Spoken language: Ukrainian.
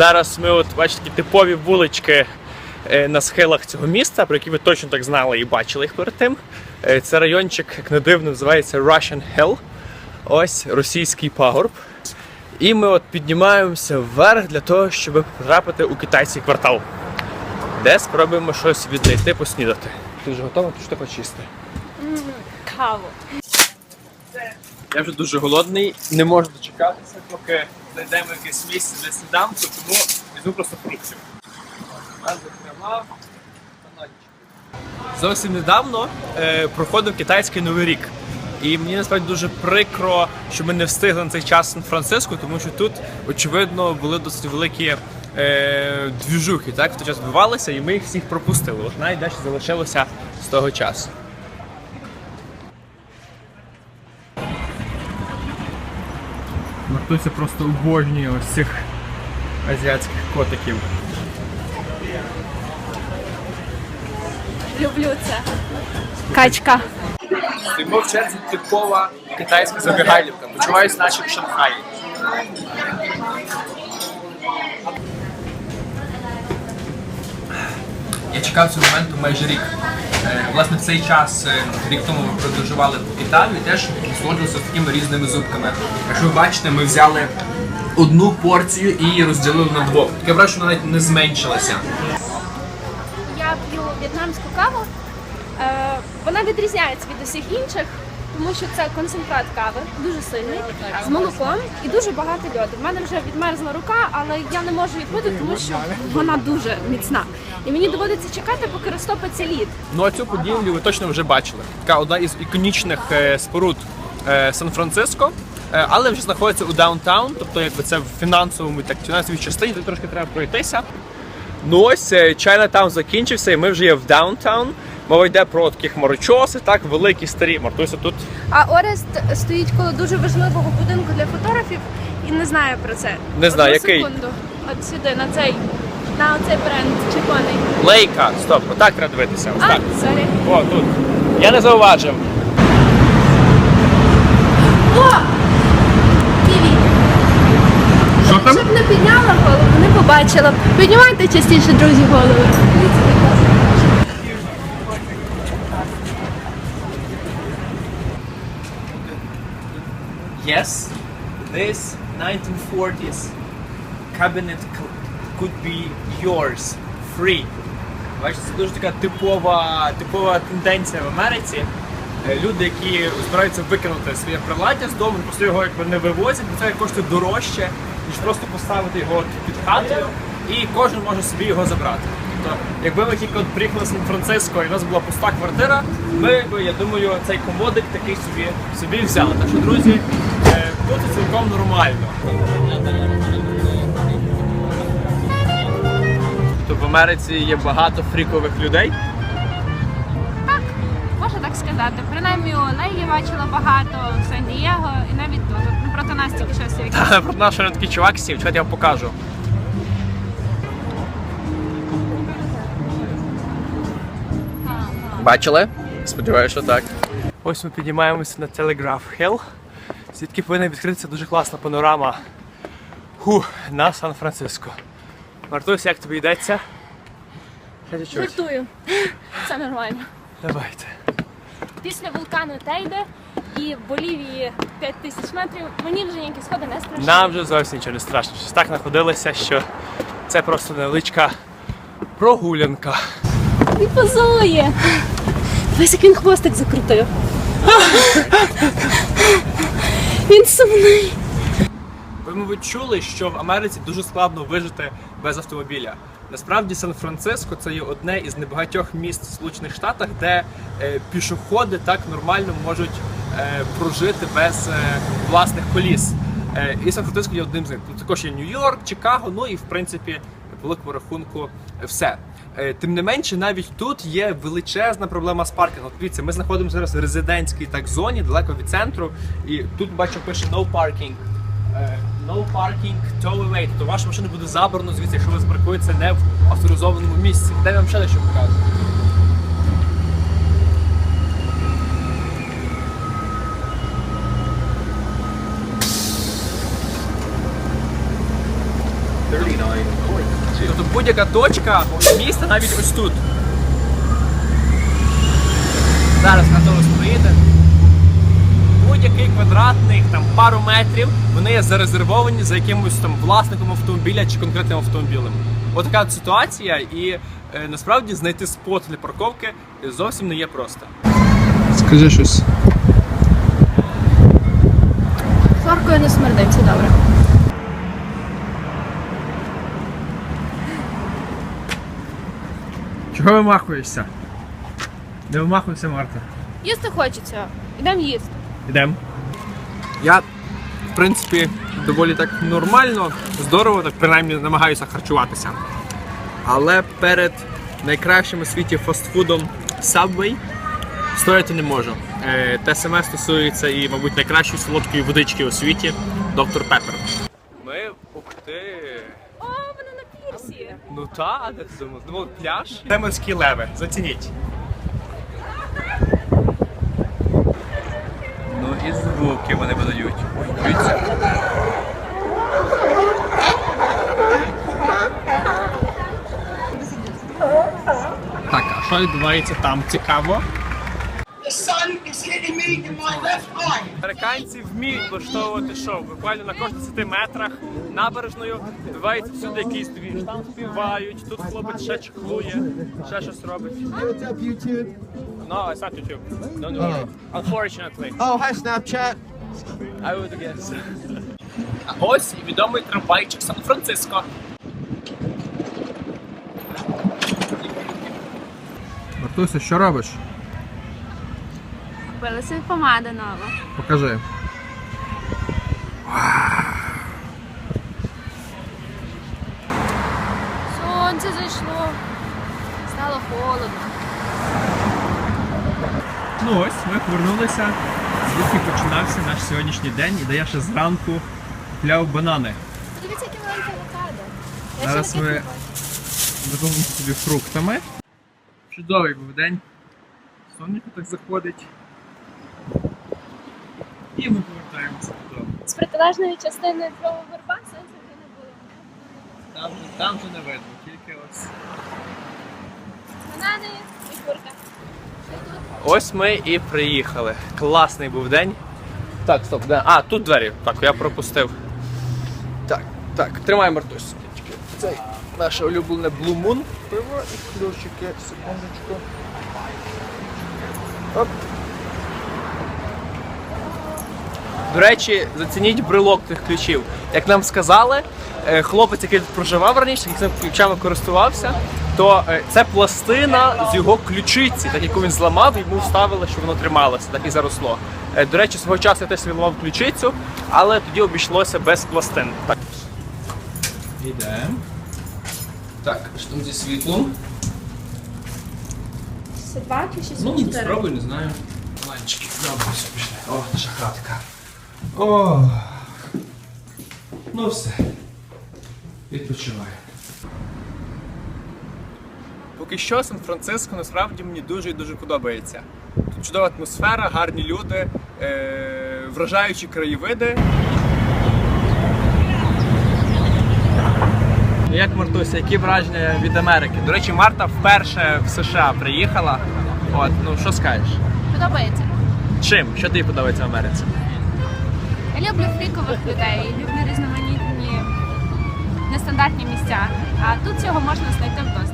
Зараз ми от бачите такі типові вулички е, на схилах цього міста, про які ви точно так знали і бачили їх перед тим. Е, Це райончик, як не дивно, називається Russian Hill. Ось російський пагорб. І ми от піднімаємося вверх для того, щоб потрапити у китайський квартал, де спробуємо щось віднайти, поснідати. Ти вже готова? Ти що хочеш їсти? Каву. Я вже дуже голодний, не можу дочекатися, поки знайдемо якесь місце для сніданку, тому візьму просто фруктів. Зовсім недавно е, проходив китайський новий рік. І мені насправді дуже прикро, що ми не встигли на цей час Сан-Франциско, тому що тут, очевидно, були досить великі е, двіжухи, так, в той час відбувалися, і ми їх всіх пропустили. От найдальше залишилося з того часу. Мартуся просто обожнює ось цих азіатських котиків. Люблю це. Качка. Стоїмо в черзі типова китайська забігайлівка. Почуваюся наче в Шанхаї. Я чекав цього моменту майже рік. Е, Власне, в цей час е, рік тому ми подорожували в Італію теж насолоджувалися такими різними зубками. Якщо ви бачите, ми взяли одну порцію і її розділили на двох. Таке враження, навіть не зменшилася. Я п'ю в'єтнамську каву. Е, вона відрізняється від усіх інших, тому що це концентрат кави, дуже сильний, з молоком і дуже багато льоду. В мене вже відмерзла рука, але я не можу її пити, тому що вона дуже міцна. І мені доводиться чекати, поки розтопиться лід. Ну а цю будівлю ви точно вже бачили. Така одна із іконічних е, споруд е, Сан-Франциско, е, але вже знаходиться у даунтаун, тобто якби це в фінансовому так фінансовій частині, тут трошки треба пройтися. Ну ось е, Чайнатаун закінчився, і ми вже є в даунтаун. Мова йде про такі хмарочоси, так, великі старі. Мартуся тут А Орест стоїть коло дуже важливого будинку для фотографів і не знає про це. Не знаю, Одну який? секунду. От сюди, на цей, на оцей бренд червоний. лейка. Стоп, отак треба дивитися. Ось А, так. сорі. О, тут. Я не зауважив. О! Ківі. Що? Щоб не підняла голову, не побачила. Піднімайте частіше, друзі, голови. Дивіться, як класно. Yes, this 1940s cabinet c- could be yours free. Бачите, це дуже така типова, типова тенденція в Америці. Е, Люди, які збираються викинути своє приладдя з дому, просто його якби не вивозять, бо це коштує дорожче, ніж просто поставити його під хатою, і кожен може собі його забрати. Тобто, якби ми тільки от приїхали з Сан-Франциско і в нас була пуста квартира, ми б, я думаю, цей комодик такий собі собі взяли. Так що, друзі, тут це цілком нормально. Тобто в Америці є багато фрікових людей. Так, можна так сказати. Принаймні у я бачила багато, в Сан-Дієго і навіть тут. Ну, проти нас тільки щось як. Але про наш такий чувак сів, чого я вам покажу. Бачили? Сподіваюся, що так. Ось ми піднімаємося на Telegraph Hill. Звідки повинна відкритися дуже класна панорама Ху, на Сан-Франциско. Мартусь, як тобі йдеться? Жартую. Це нормально. Давайте. Після вулкану Тейде і в Болівії 5 тисяч метрів мені вже ніякі сходи не страшні. Нам вже зовсім нічого не страшно. Щось так знаходилися, що це просто невеличка прогулянка. Він позує. Дивись, як він хвостик закрутив. Він сумний. Ви, мабуть, чули, що в Америці дуже складно вижити без автомобіля. Насправді Сан-Франциско це є одне із небагатьох міст в Сполучених Штатах, де е, пішоходи так нормально можуть е, прожити без е, власних коліс. Е, і Сан-Франциско є одним з них. Тут також є Нью-Йорк, Чикаго, ну і в принципі, великому рахунку, все. Е, Тим не менше, навіть тут є величезна проблема з паркінгом. Дивіться, ми знаходимося зараз в резидентській так зоні, далеко від центру, і тут бачу пише no parking. Е, No parking tow away. Тобто ваша машина буде забрано звідси, якщо ви запаркуєтеся не в авторизованому місці. Де вам ще дещо покажу. Тобто будь-яка точка міста навіть ось тут. Зараз автобус приїде. Будь-який квадратний там пару метрів вони є зарезервовані за якимось там власником автомобіля чи конкретним автомобілем. Отака от ситуація, і е, насправді знайти спот для парковки зовсім не є просто. Скажи щось. Хлоркою не смердить, це добре. Чого вимахуєшся? Не вимахуйся, Марта. Їсти хочеться. Ідемо їсти. Ідемо. Я, в принципі, доволі так нормально, здорово, так принаймні намагаюся харчуватися. Але перед найкращим у світі фастфудом Subway стояти не можу. Е, те саме стосується і, мабуть, найкращої солодкої водички у світі Доктор Пеппер. Ми ух ти. О, вона на пірсі. Ну та, де ти думав? Думав, пляж? Це леви, зацініть. Ну і звуки вони видають. Дивіться. Так, а що відбувається там цікаво? The sun is hitting me in my left eye. Американці вміють влаштовувати шоу. Буквально на кожних 10 метрах набережною відбувається всюди якийсь двіж. Там співають, тут хлопець ще чехлує, ще щось робить. No, it's not YouTube. Don't worry. Unfortunately. Oh, hi, Snapchat. I would guess. А ось і відомий трамвайчик Сан-Франциско. Мартуся, що робиш? Купила собі помада нова. Покажи. Сонце зайшло. Стало холодно. Ну ось, ми повернулися, звідки починався наш сьогоднішній день, і де я ще зранку купляв банани. Подивіться, яке маленьке авокадо. Я Зараз ще ми не бачила. Собі фруктами. Чудовий був день. Сонечко так заходить. І ми повертаємося додому. З протилежної частини твого сонця вже не було. Там, там вже не видно, тільки ось. Банани і курка. Ось ми і приїхали. Класний був день. Так, стоп, де? А, тут двері. Так, я пропустив. Так, так, тримай Мартусь. Цей наше улюблене Blue Moon. Пиво і ключики. Секундочку. Оп. До речі, зацініть брелок тих ключів. Як нам сказали, е, хлопець, який тут проживав раніше, який цими ключами користувався, то е, це пластина з його ключиці, так яку він зламав, йому вставили, щоб воно трималося, так і заросло. Е, До речі, свого часу я теж собі ламав ключицю, але тоді обійшлося без пластин. Так. Йдемо. Так, що там зі світлом? Це два чи шість? Ну, спробуй, не знаю. Ланчики, добре, все пішли. О, наша хатка. О. Ну все. Відпочиваю. Поки що Сан-Франциско насправді мені дуже і дуже подобається. Тут чудова атмосфера, гарні люди, е- вражаючі краєвиди. Як Мартуся, які враження від Америки? До речі, Марта вперше в США приїхала. От, ну що скажеш? Подобається. Чим? Що тобі подобається в Америці? Я люблю фрікових людей, люблю різноманітні нестандартні місця. А тут цього можна знайти вдосталь.